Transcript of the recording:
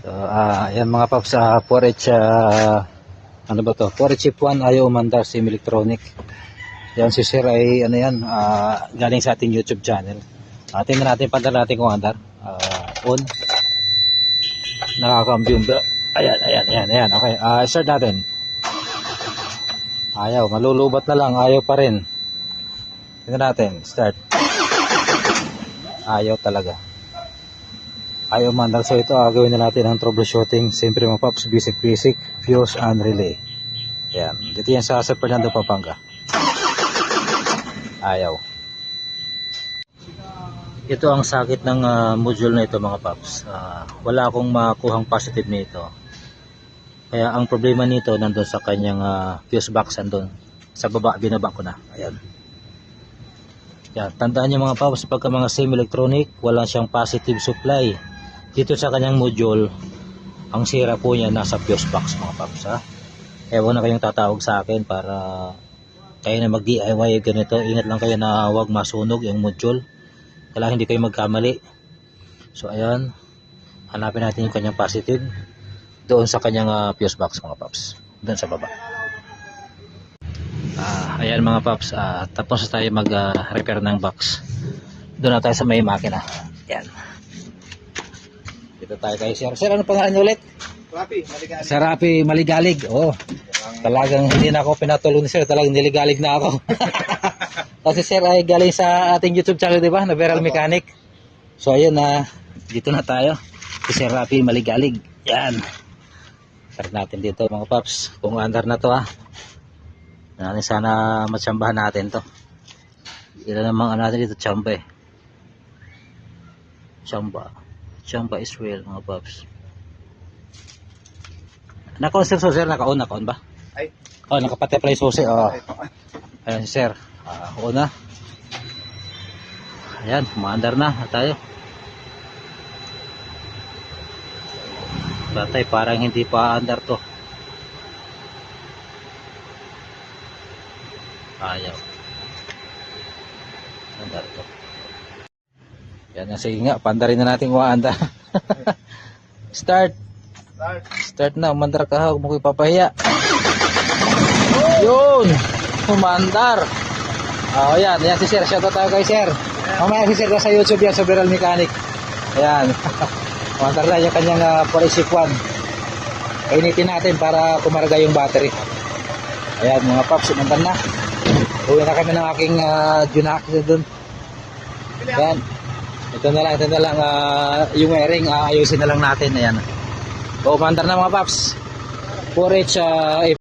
So, ah, yan mga paps, ah, 4H, ah, ano ba to? 4H Chip 1 ayaw umandar SIM Electronic. Yan si Sir ay, ano yan, ah, galing sa ating YouTube channel. Uh, tingnan natin, padala natin kung andar. Ah, on. Nakaka-ambient ba? Ayan, ayan, ayan, ayan. Okay, ah, start natin. Ayaw, malulubat na lang, ayaw pa rin. Tingnan natin, start. Ayaw talaga. Ayaw mandar. So ito, ah, gawin na natin ang troubleshooting. Siyempre mga paps, basic basic, fuse and relay. Yan. Dito yan sa San Fernando, Pampanga. Ayaw. Ito ang sakit ng ah, module na ito mga paps. Ah, wala akong makuhang positive nito. Kaya ang problema nito nandun sa kanyang ah, fuse box andun. Sa baba, binaba ko na. Ayan. Yan, tandaan niyo mga paps, pagka mga semi-electronic, wala siyang positive supply. Dito sa kanyang module, ang sira po niya nasa fuse box mga paps ha. Huwag na kayong tatawag sa akin para kayo na mag-DIY ganito. Ingat lang kayo na huwag masunog yung module. Kailangan hindi kayo magkamali. So ayan, hanapin natin yung kanyang positive doon sa kanyang ah, fuse box mga paps. Doon sa baba. Ah, ayan mga paps, ah, tapos tayo mag-repair ng box. Doon na tayo sa may makina. Ayan. Dito tayo kay Sir. Sir, ano pangalan niyo ulit? Rapi, maligalig. Sir Rapi Maligalig. Oh, talagang hindi na ako pinatulong ni Sir. Talagang niligalig na ako. Kasi Sir ay galing sa ating YouTube channel, di ba? Na Viral Mechanic. So ayun na, dito na tayo. Si Sir Rapi Maligalig. Yan. Start natin dito mga paps. Kung under na to ha. Natin sana matsambahan natin to. Ilan namang ano natin dito, tsamba eh. Tsamba. Tsamba Israel mga paps. Naka-on sir, so, sir, naka-on, naka-on ba? Ay. Oh, nakapatay pala yung susi, oh. Ayan si sir. Ah, oo na. Ayan, umaandar na tayo. Batay, parang hindi pa andar to. Ayaw. Andar to. Yan na, sige nga, pandarin na natin kung andar. Start. Start. Start na, umandar ka, huwag mo ko ipapahiya. Yun! Umandar. Oh, yan, yan si Sir. Shoutout tayo kay Sir. Mamaya si Sir sa YouTube yan, sa Viral Mechanic. Ayan. umandar na yung kanyang uh, Porisip 1. Kainitin natin para kumarga yung battery. Ayan, mga paps, umandar na. Uwi na kami ng aking uh, Junak doon. Ayan. Ito na lang, ito na lang, ah, yung wiring, aayusin na lang natin. Ayan. Umandar na mga paps. 4H uh,